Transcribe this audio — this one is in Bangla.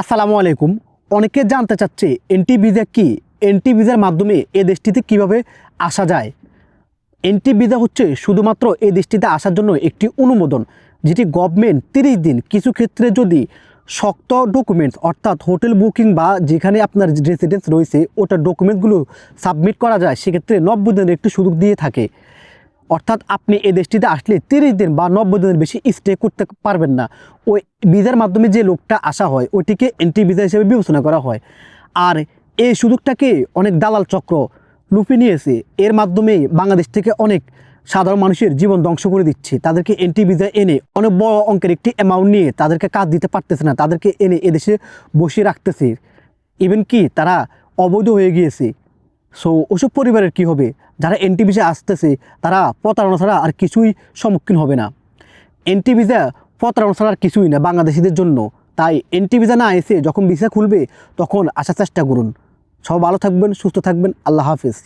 আসসালামু আলাইকুম। অনেকে জানতে চাচ্ছে এনটি ভিসা কি? এনটি ভিসার মাধ্যমে এ দেশটিতে কীভাবে আসা যায়? এনটি ভিসা হচ্ছে শুধুমাত্র এই দেশটিতে আসার জন্য একটি অনুমোদন, যেটি গভর্নমেন্ট তিরিশ দিন কিছু ক্ষেত্রে যদি শক্ত ডকুমেন্টস অর্থাৎ হোটেল বুকিং বা যেখানে আপনার রেসিডেন্স রয়েছে ওটার ডকুমেন্টসগুলো সাবমিট করা যায়, সেক্ষেত্রে নব্বই দিনের একটি সুযোগ দিয়ে থাকে। অর্থাৎ আপনি এই দেশটিতে আসলে তিরিশ দিন বা নব্বই দিনের বেশি স্টে করতে পারবেন না। ওই ভিসার মাধ্যমে যে লোকটা আসা হয়, ওইটিকে এন্ট্রি ভিসা হিসেবে বিবেচনা করা হয়। আর এই সুযোগটাকে অনেক দালাল চক্র লুপে নিয়েছে। এর মাধ্যমে বাংলাদেশ থেকে অনেক সাধারণ মানুষের জীবন ধ্বংস করে দিচ্ছে। তাদেরকে এন্ট্রি ভিসা এনে অনেক বড় অঙ্কের একটি অ্যামাউন্ট নিয়ে তাদেরকে কাজ দিতে পারতেছে না। তাদেরকে এনে এদেশে বসিয়ে রাখতেছে। ইভেন কি তারা অবৈধ হয়ে গিয়েছে। সো ওসব পরিবারের কি হবে? যারা ভিসা আসতেছে, তারা প্রতারণা ছাড়া আর কিছুই সম্মুখীন হবে না। ভিসা প্রতারণা ছাড়া আর কিছুই না বাংলাদেশিদের জন্য। তাই এনটিভিজা না এসে যখন ভিসা খুলবে, তখন আসার চেষ্টা করুন। সব ভালো থাকবেন, সুস্থ থাকবেন, আল্লাহ হাফিজ।